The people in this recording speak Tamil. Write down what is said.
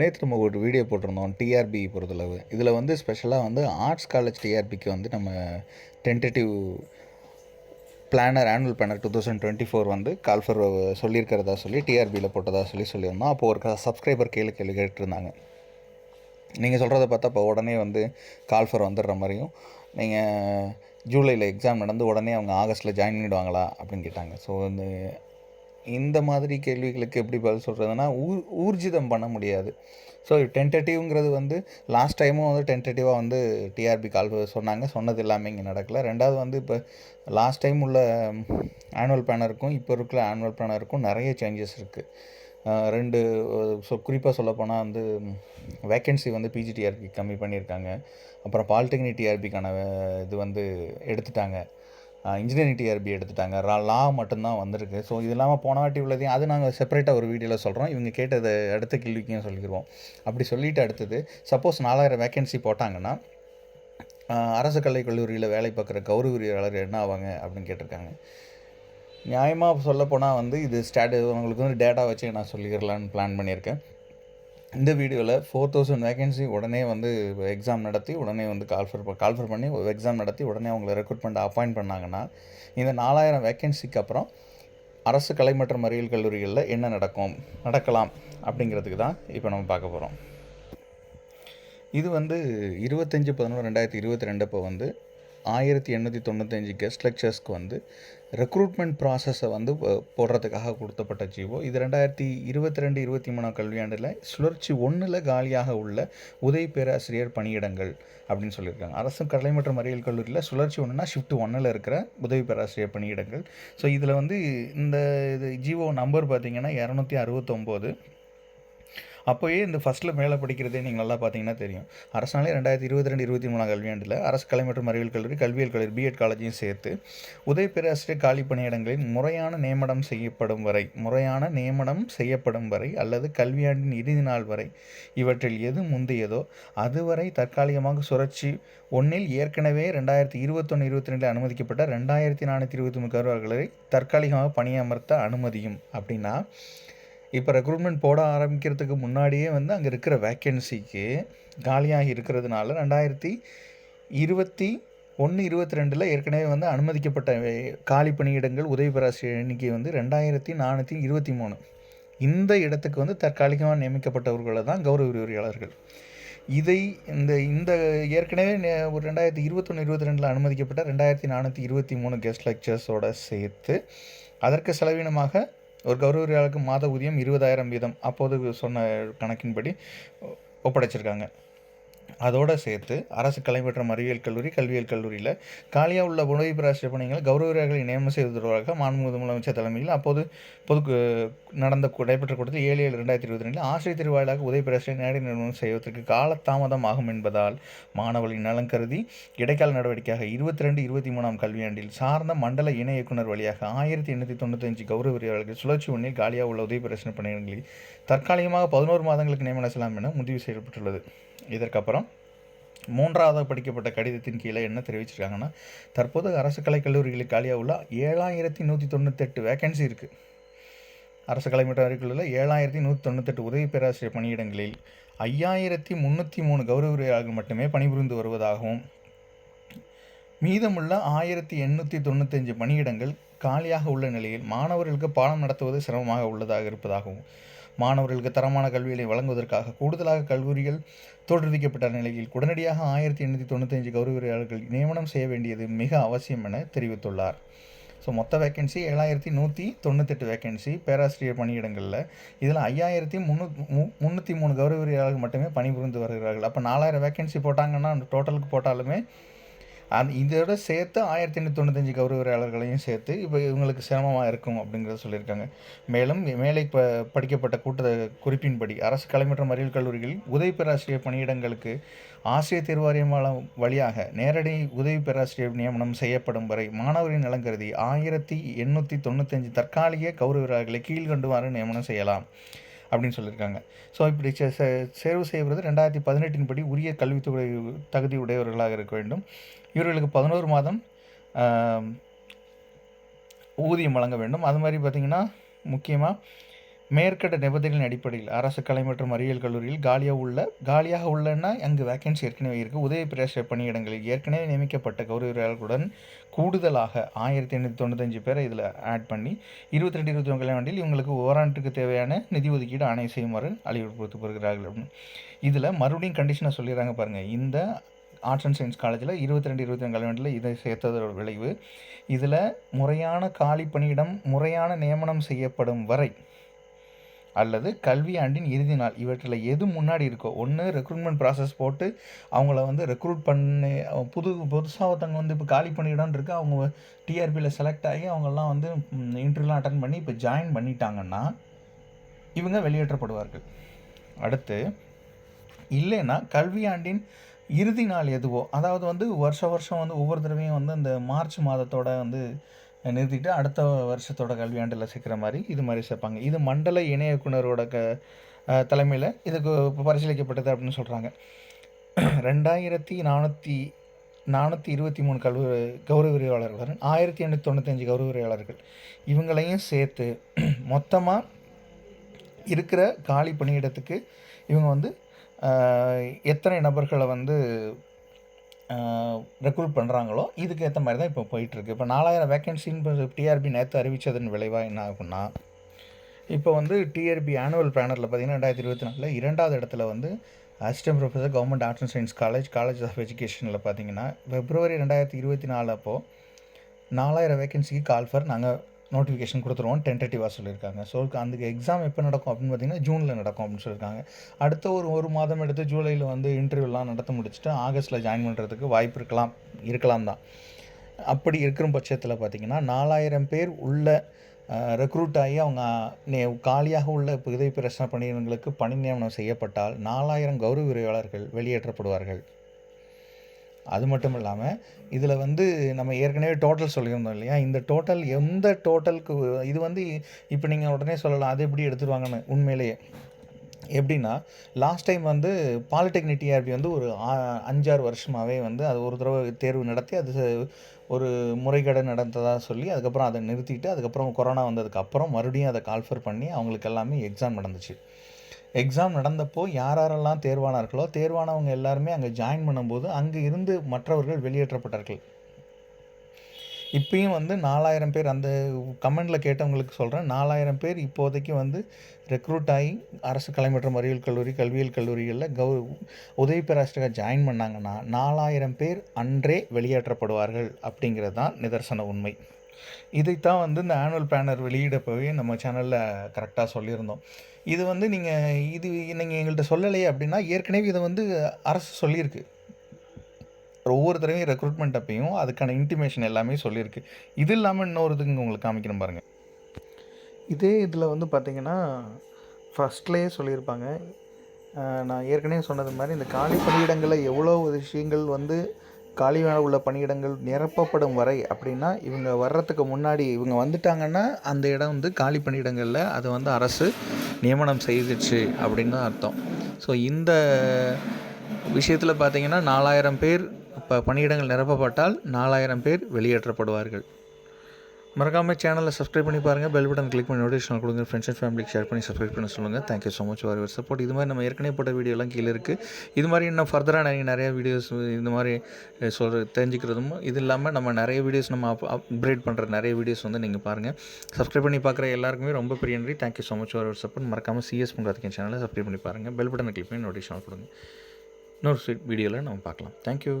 நேற்று நம்ம ஒரு வீடியோ போட்டிருந்தோம் டிஆர்பி பொறுத்தளவு. இதில் வந்து ஸ்பெஷலாக வந்து ஆர்ட்ஸ் காலேஜ் டிஆர்பிக்கு வந்து நம்ம tentative planner annual planner two thousand twenty four வந்து கால்ஃபர் சொல்லியிருக்கிறதா சொல்லி டிஆர்பியில் போட்டதா சொல்லி சொல்லியிருந்தோம். அப்போது ஒரு சப்ஸ்கிரைபர் கேள்வி கேள்வி கேட்டுருந்தாங்க. நீங்கள் சொல்கிறத பார்த்தா இப்போ உடனே வந்து கால்ஃபர் வந்துடுற மாதிரியும் நீங்கள் ஜூலையில் எக்ஸாம் நடந்து உடனே அவங்க ஆகஸ்ட்டில் ஜாயின் பண்ணிவிடுவாங்களா அப்படின்னு கேட்டாங்க. ஸோ இந்த இந்த மாதிரி கேள்விகளுக்கு எப்படி பதில் சொல்கிறதுனா ஊர் ஊர்ஜிதம் பண்ண முடியாது. ஸோ டென்டேட்டிவ்ங்கிறது வந்து லாஸ்ட் டைமும் வந்து டென்டேட்டிவாக வந்து டிஆர்பி கால் சொன்னாங்க. சொன்னது எல்லாமே இங்கே நடக்கலை. ரெண்டாவது வந்து இப்போ லாஸ்ட் டைம் உள்ள ஆனுவல் பிளானருக்கும் இப்போ இருக்கிற ஆனுவல் பிளானருக்கும் நிறைய சேஞ்சஸ் இருக்குது ரெண்டு ஸோ குறிப்பாக சொல்லப்போனால் வந்து வேக்கன்சி வந்து பிஜிடிஆர்பி கம்மி பண்ணியிருக்காங்க. அப்புறம் பாலிடெக்னிக் டிஆர்பிக்கான இது வந்து எடுத்துட்டாங்க. இன்ஜினியரிங் டிஆர்பி எடுத்துட்டாங்க. ரா லா மட்டும்தான் வந்திருக்கு. ஸோ இது இல்லாமல் போன வாட்டி உள்ளதையும் அது நாங்கள் செப்பரேட்டாக ஒரு வீடியோவில் சொல்கிறோம் இவங்க கேட்டதை அடுத்த கேள்விக்கும் சொல்லிடுவோம் அப்படி சொல்லிட்டு அடுத்தது சப்போஸ் நாலாயிரம் வேக்கன்சி போட்டாங்கன்னா அரசு கலை கல்லூரியில் வேலை பார்க்குற கௌரவியாளர் என்ன ஆவாங்க அப்படின்னு கேட்டிருக்காங்க. நியாயமாக சொல்லப்போனால் வந்து இது ஸ்டாட் உங்களுக்கு வந்து டேட்டா வச்சு நான் சொல்லிடலான்னு பிளான் பண்ணியிருக்கேன். இந்த வீடியோவில் ஃபோர் தௌசண்ட் வேகன்சி உடனே வந்து எக்ஸாம் நடத்தி உடனே வந்து கால்ஃபர் கால்ஃபர் பண்ணி எக்ஸாம் நடத்தி உடனே அவங்கள ரெக்ரூட்மெண்ட் அப்பாயிண்ட் பண்ணாங்கன்னா இந்த நாலாயிரம் வேகன்சிக்கு அப்புறம் அரசு கலை மற்றும் அறிவியல் கல்லூரிகளில் என்ன நடக்கும் நடக்கலாம் அப்படிங்கிறதுக்கு தான் இப்போ நம்ம பார்க்க போகிறோம் இது வந்து இருபத்தஞ்சி பதினொன்று ரெண்டாயிரத்தி இருபத்தி ரெண்டப்போ வந்து ஆயிரத்தி எண்ணூற்றி தொண்ணூத்தஞ்சு கெஸ்ட் லெக்சர்ஸ்க்கு வந்து ரெக்ரூட்மெண்ட் ப்ராசஸை வந்து போடுறதுக்காக கொடுத்தப்பட்ட ஜீவோ. இது ரெண்டாயிரத்தி இருபத்தி ரெண்டு இருபத்தி மூணாம் கல்வியாண்டில் சுழற்சி ஒன்றில் காலியாக உள்ள உதவி பேராசிரியர் பணியிடங்கள் அப்படின்னு சொல்லியிருக்காங்க. அரசு கலை மற்றும் அறிவியல் கல்லூரியில் சுழற்சி ஒன்றுனா ஷிஃப்ட் ஒன்றில் இருக்கிற உதவி பேராசிரியர் பணியிடங்கள். ஸோ இதில் வந்து இந்த இது ஜீவோ நம்பர் பார்த்திங்கன்னா இரநூத்தி அறுபத்தொம்போது. அப்போயே இந்த ஃபஸ்ட்டில் மேலே படிக்கிறதே நீங்கள் நல்லா பார்த்தீங்கன்னா தெரியும். அரசாலே ரெண்டாயிரத்தி இருபத்தி ரெண்டு இருபத்தி மூணாம் கல்வியாண்டில் அரசு கலை மற்றும் அறிவியல் கல்லூரி கல்வியல் கல்லூரி பிஎட் காலேஜையும் சேர்த்து உதவி பேராசிரியர் காலி பணியிடங்களில் முறையான நியமனம் செய்யப்படும் வரை முறையான நியமனம் செய்யப்படும் வரை அல்லது கல்வியாண்டின் இறுதி நாள் வரை இவற்றில் எது முந்தையதோ அதுவரை தற்காலிகமாக சுழற்சி ஒன்றில் ஏற்கனவே ரெண்டாயிரத்தி இருபத்தொன்று இருபத்தி ரெண்டில் அனுமதிக்கப்பட்ட ரெண்டாயிரத்தி நானூற்றி இருபத்தி மூணு கருவார்களை தற்காலிகமாக பணியமர்த்த அனுமதியும். அப்படின்னா இப்போ ரெக்ரூட்மெண்ட் போட ஆரம்பிக்கிறதுக்கு முன்னாடியே வந்து அங்கே இருக்கிற வேக்கன்சிக்கு காலியாக இருக்கிறதுனால ரெண்டாயிரத்தி இருபத்தி ஒன்று இருபத்தி ரெண்டில் ஏற்கனவே வந்து அனுமதிக்கப்பட்ட காலி பணியிடங்கள் உதவி பேராசிரியர் எண்ணிக்கை வந்து ரெண்டாயிரத்தி நானூற்றி இருபத்தி மூணு. இந்த இடத்துக்கு வந்து தற்காலிகமாக நியமிக்கப்பட்டவர்களை தான் கௌரவ விரிவுரையாளர்கள். இதை இந்த இந்த ஏற்கனவே ஒரு ரெண்டாயிரத்தி இருபத்தொன்று இருபத்தி ரெண்டில் அனுமதிக்கப்பட்ட ரெண்டாயிரத்தி நானூற்றி இருபத்தி மூணு கெஸ்ட் லெக்சர்ஸோடு சேர்த்து அதற்கு செலவினமாக ஒரு கௌரவியாளருக்கு மாத ஊதியம் இருபதாயிரம் வீதம். அப்போது சொன்ன கணக்கின்படி ஒப்படைச்சிருக்காங்க. அதோடு சேர்த்து அரசு கலை மற்றும் அறிவியல் கல்லூரி கல்வியியல் கல்லூரியில் காலியாக உள்ள உதவி பேராசிரியர் பணிகளை கௌரவர்களை நியமனம் செய்து தொடர்பாக மாண்புமிகு முதலமைச்சர் தலைமையில் அப்போது பொது நடந்த நடைபெற்ற கூட்டத்தில் ஏழு ஏழு ரெண்டாயிரத்தி இருபத்தி ரெண்டில் ஆசிரியர் திருவாயிலாக உதவி பேராசிரியர் நேரடி நிறுவனம் செய்வதற்கு காலதாமதம் ஆகும் என்பதால் மாணவர்களின் நலன் கருதி இடைக்கால நடவடிக்கையாக இருபத்தி ரெண்டு இருபத்தி மூணாம் கல்வியாண்டில் சார்ந்த மண்டல இணை இயக்குனர் வழியாக ஆயிரத்தி எண்ணூற்றி தொண்ணூத்தஞ்சு கௌரவ விரிவாளர்கள் சுழற்சி ஒன்றில் காலியாக உள்ள உதவி பேராசிரியர் பணிகளில் தற்காலிகமாக பதினோரு மாதங்களுக்கு நியமனம் செய்யலாம் என முடிவு செய்யப்பட்டுள்ளது. இதற்கப்புறம் மூன்றாவது படிக்கப்பட்ட கடிதத்தின் கீழே என்ன தெரிவிச்சிருக்காங்கன்னா தற்போது அரசு கலை கல்லூரிகளில் காலியாக உள்ள ஏழாயிரத்தி நூற்றி தொண்ணூத்தெட்டு வேக்கன்சி இருக்குது அரசு கலை மற்றும் அறிவியலில் ஏழாயிரத்தி நூற்றி தொண்ணூத்தெட்டு உதவி பேராசிரியர் பணியிடங்களில் ஐயாயிரத்தி முந்நூற்றி மூணு கௌரவர்கள் மட்டுமே பணிபுரிந்து வருவதாகவும் மீதமுள்ள ஆயிரத்தி எண்ணூற்றி தொண்ணூத்தஞ்சு பணியிடங்கள் காலியாக உள்ள நிலையில் மாணவர்களுக்கு பாடம் நடத்துவது சிரமமாக உள்ளதாக இருப்பதாகவும் மாணவர்களுக்கு தரமான கல்விகளை வழங்குவதற்காக கூடுதலாக கல்லூரிகள் தோற்றுவிக்கப்பட்ட நிலையில் உடனடியாக ஆயிரத்தி எண்ணூற்றி தொண்ணூத்தஞ்சு கௌரவியாளர்கள் நியமனம் செய்ய வேண்டியது மிக அவசியம் என தெரிவித்துள்ளார். ஸோ மொத்த வேக்கன்சி ஏழாயிரத்தி நூற்றி தொண்ணூத்தெட்டு வேக்கன்சி பேராசிரியர் பணியிடங்களில். இதில் ஐயாயிரத்தி முந்நூ மு முந்நூற்றி மூணு கௌரவியாளர்கள் மட்டுமே பணிபுரிந்து வருகிறார்கள். அப்போ நாலாயிரம் வேக்கன்சி போட்டாங்கன்னா டோட்டலுக்கு போட்டாலுமே அந்த இதோட சேர்த்து ஆயிரத்தி எண்ணூற்றி தொண்ணூத்தஞ்சு கௌரவரையாளர்களையும் சேர்த்து இப்போ இவங்களுக்கு சிரமமாக இருக்கும் அப்படிங்கிறத சொல்லியிருக்காங்க. மேலும் மேலே ப படிக்கப்பட்ட கூட்ட குறிப்பின்படி அரசு கலை மற்றும் அறிவியல் கல்லூரிகளில் உதவி பேராசிரியர் பணியிடங்களுக்கு ஆசிரியர் தேர்வாரியம் வழியாக நேரடி உதவி பேராசிரியர் நியமனம் செய்யப்படும் வரை மாணவரின் நலன் கருதி ஆயிரத்தி எண்ணூற்றி தொண்ணூத்தஞ்சு தற்காலிக கௌரவர்களை கீழ்கண்டுவாறு நியமனம் செய்யலாம். அப்படின்னு சொல்லியிருக்காங்க. ஸோ இப்படி தேர்வு செய்வது ரெண்டாயிரத்தி பதினெட்டின் படி உரிய கல்வித்துறை தகுதி உடையவர்களாக இருக்க வேண்டும். இவர்களுக்கு பதினோரு மாதம் ஊதியம் வழங்க வேண்டும். அது மாதிரி பார்த்திங்கன்னா முக்கியமாக மேற்கண்ட நிபந்தனைகளின் அடிப்படையில் அரசு கலை மற்றும் அறிவியல் கல்லூரியில் காலியாக உள்ள காலியாக உள்ளன்னா அங்கு வேக்கன்சி ஏற்கனவே இருக்குது உதவி பிரேச பணியிடங்களில் ஏற்கனவே நியமிக்கப்பட்ட கௌரவர்களுடன் கூடுதலாக ஆயிரத்தி எண்ணூற்றி தொண்ணூத்தஞ்சு பேரை இதில் ஆட் பண்ணி இருபத்தி ரெண்டு இருபத்தி ஒன்று ஆண்டில் இவங்களுக்கு ஓராண்டுக்கு தேவையான நிதி ஒதுக்கீடு ஆணை செய்யுமாறு அழிவுறுத்தப்படுகிறார்கள் அப்படின்னு இதில் மறுபடியும் கண்டிஷனாக சொல்லிடுறாங்க பாருங்கள் இந்த ஆர்ட்ஸ் அண்ட் சயின்ஸ் காலேஜில் இருபத்தி ரெண்டு இருபத்தி ரெண்டு கல்யாண்டில் இதை சேர்த்ததோட விளைவு இதில் முறையான காலி பணியிடம் முறையான நியமனம் செய்யப்படும் வரை அல்லது கல்வி ஆண்டின் இறுதி நாள். இவற்றில் எது முன்னாடி இருக்கோ ஒன்று ரெக்ரூட்மெண்ட் ப்ராசஸ் போட்டு அவங்கள வந்து ரெக்ரூட் பண்ணி புது புதுசாக ஒருத்தவங்க வந்து இப்போ காலி பண்ணிடம் இருக்கு. அவங்க டிஆர்பியில் செலக்ட் ஆகி அவங்கெல்லாம் வந்து இன்டர்வியூலாம் அட்டன் பண்ணி இப்போ ஜாயின் பண்ணிட்டாங்கன்னா இவங்க வெளியேற்றப்படுவார்கள். அடுத்து இல்லைன்னா கல்வி ஆண்டின் இறுதி நாள் எதுவோ அதாவது வந்து வருஷ வருஷம் வந்து ஒவ்வொரு தடவையும் வந்து இந்த மார்ச் மாதத்தோட வந்து நிறுத்திட்டு அடுத்த வருஷத்தோட கல்வியாண்டில் சேர்க்குற மாதிரி இது மாதிரி சேர்ப்பாங்க. இது மண்டல இணை இயக்குனரோட க தலைமையில் இதுக்கு பரிசீலிக்கப்பட்டது அப்படின்னு சொல்கிறாங்க ரெண்டாயிரத்தி நானூற்றி நானூற்றி இருபத்தி மூணு கல்வி கௌரவ விரிவாளர்களுடன் ஆயிரத்தி எண்ணூற்றி தொண்ணூத்தஞ்சு கௌரவ விரிவாளர்கள். இவங்களையும் சேர்த்து மொத்தமாக இருக்கிற காலி பணியிடத்துக்கு இவங்க வந்து எத்தனை நபர்களை வந்து ரெக்ரூட் பண்ணுறாங்களோ இதுக்கு ஏற்ற மாதிரி தான் இப்போ போயிட்டுருக்கு. இப்போ நாலாயிரம் வேக்கன்சின்னு டிஆர்பி நேற்று அறிவித்ததன் விளைவாக என்ன ஆகும்னா இப்போ வந்து டிஆர்பி ஆனுவல் பேனரில் பார்த்தீங்கன்னா ரெண்டாயிரத்தி இருபத்தி நாலில் இரண்டாவது இடத்துல வந்து assistant professor government arts and science college college of எஜுகேஷனில் பார்த்தீங்கன்னா பிப்ரவரி ரெண்டாயிரத்தி இருபத்தி நாலு அப்போது நாலாயிரம் வேக்கன்சிக்கு கால் ஃபர் நாங்கள் நோட்டிஃபிகேஷன் கொடுத்துருவோம் டென்டேட்டிவாக சொல்லியிருக்காங்க. ஸோ அந்த எக்ஸாம் எப்போ நடக்கும் அப்படின்னு பார்த்தீங்கன்னா ஜூனில் நடக்கும் அப்படின்னு சொல்லியிருக்காங்க. அடுத்த ஒரு ஒரு மாதம் எடுத்து ஜூலையில் வந்து இன்டர்வியூலாம் நடத்த முடிச்சுட்டு ஆகஸ்ட்டில் ஜாயின் பண்ணுறதுக்கு வாய்ப்பு இருக்கலாம் இருக்கலாம் தான். அப்படி இருக்கிற பட்சத்தில் பார்த்திங்கன்னா நாலாயிரம் பேர் உள்ள ரெக்ரூட் ஆகி அவங்க நே காலியாக உள்ள புதை பிரச்சனை பணியிடங்களுக்கு பணி நியமனம் செய்யப்பட்டால் நாலாயிரம் கௌரவ விரைவாளர்கள் வெளியேற்றப்படுவார்கள். அது மட்டும் இல்லாமல் இதில் வந்து நம்ம ஏற்கனவே டோட்டல் சொல்லியிருந்தோம் இல்லையா? இந்த டோட்டல் எந்த டோட்டலுக்கு இது வந்து இப்போ நீங்கள் உடனே சொல்லலாம் அது எப்படி எடுத்துருவாங்கன்னு உண்மையிலேயே. எப்படின்னா லாஸ்ட் டைம் வந்து பாலிடெக்னிக் டிஆர்பி வந்து ஒரு அஞ்சாறு வருஷமாகவே வந்து அது ஒரு தடவை தேர்வு நடத்தி அது ஒரு முறைகேடு நடந்ததாக சொல்லி அதுக்கப்புறம் அதை நிறுத்திட்டு அதுக்கப்புறம் கொரோனா வந்ததுக்கப்புறம் மறுபடியும் அதை கால்ஃபர் பண்ணி அவங்களுக்கு எல்லாமே எக்ஸாம் நடந்துச்சு. எக்ஸாம் நடந்தப்போ யார் யாரெல்லாம் தேர்வானார்களோ தேர்வானவங்க எல்லாருமே அங்கே ஜாயின் பண்ணும்போது அங்கே இருந்து மற்றவர்கள் வெளியேற்றப்பட்டார்கள். இப்பயும் வந்து நாலாயிரம் பேர் அந்த கமெண்டில் கேட்டவங்களுக்கு சொல்கிறேன் நாலாயிரம் பேர் இப்போதைக்கு வந்து ரெக்ரூட் ஆகி அரசு கலை மற்றும் அறிவியல் கல்லூரி கல்வியியல் கல்லூரிகளில் கௌ உதவி பேராசிரியராக ஜாயின் பண்ணாங்கன்னா நாலாயிரம் பேர் அன்றே வெளியேற்றப்படுவார்கள் அப்படிங்கிறது தான் நிதர்சன உண்மை. இதைத்தான் வந்து இந்த ஆனுவல் பேனர் வெளியிடப்போவே நம்ம சேனலில் கரெக்டாக சொல்லியிருந்தோம். இது வந்து நீங்கள் இது நீங்கள் எங்கள்கிட்ட சொல்லலையே அப்படின்னா ஏற்கனவே இதை வந்து அரசு சொல்லியிருக்கு. ஒவ்வொரு தடவையும் ரெக்ரூட்மெண்ட் அப்பையும் அதுக்கான இன்டிமேஷன் எல்லாமே சொல்லியிருக்கு. இது இல்லாமல் இன்னொரு இதுங்க உங்களுக்கு காமிக்கணும் பாருங்கள் இதே இதில் வந்து பார்த்திங்கன்னா ஃபஸ்ட்லேயே சொல்லியிருப்பாங்க. நான் ஏற்கனவே சொன்னது மாதிரி இந்த காலி பணியிடங்களில் எவ்வளோ விஷயங்கள் வந்து காலியான உள்ள பணியிடங்கள் நிரப்பப்படும் வரை அப்படின்னா இவங்க வர்றதுக்கு முன்னாடி இவங்க வந்துட்டாங்கன்னா அந்த இடம் வந்து காலி பணியிடங்களில் அதை வந்து அரசு நியமனம் செய்துச்சு அப்படின்னு தான் அர்த்தம். ஸோ இந்த விஷயத்தில் பார்த்திங்கன்னா நாலாயிரம் பேர் இப்போ பணியிடங்கள் நிரப்பப்பட்டால் நாலாயிரம் பேர் வெளியேற்றப்படுவார்கள். மறக்காமல் சேனலை சப்ஸ்கிரைப் பண்ணி பாருங்கள் பெல் பட்டன் கிளிக் பண்ணி நோட்டிஃபிகேஷன் கொடுங்க. ஃப்ரெண்ட்ஸ் அண்ட் ஃபேமிலிக்கு ஷேர் பண்ணி சப்ஸ்கிரைப் பண்ண சொல்லுங்கள் thank you so much for your support இது மாதிரி நம்ம ஏற்கனவே போட்ட வீடியோலாம் கீழே இருக்குது இது மாதிரி இன்னும் ஃபர்தராக நிறைய நிறைய வீடியோஸ் இந்த மாதிரி சொல்கிற தெரிஞ்சுக்கிறதும் இது இல்லாமல் நம்ம நிறைய வீடியோஸ் நம்ம அப் அப்கிரேட் பண்ணுற நிறைய வீடியோஸ் வந்து நீங்கள் பாருங்கள் சப்ஸ்கிரைப் பண்ணி பார்க்குற எல்லாருக்குமே ரொம்ப பெரிய நன்றி. Thank you so much for your support மறக்காமல் சிஎஸ் பண்ணுறதுக்கு சேனலை சப்ஸ்கிரைப் பண்ணி பாருங்கள் பெல் பட்டனை கிளிக் பண்ணி நோட்டிஃபிகேஷன் கொடுங்க. இன்னொரு வீடியோவில் நம்ம பார்க்கலாம். தேங்க்யூ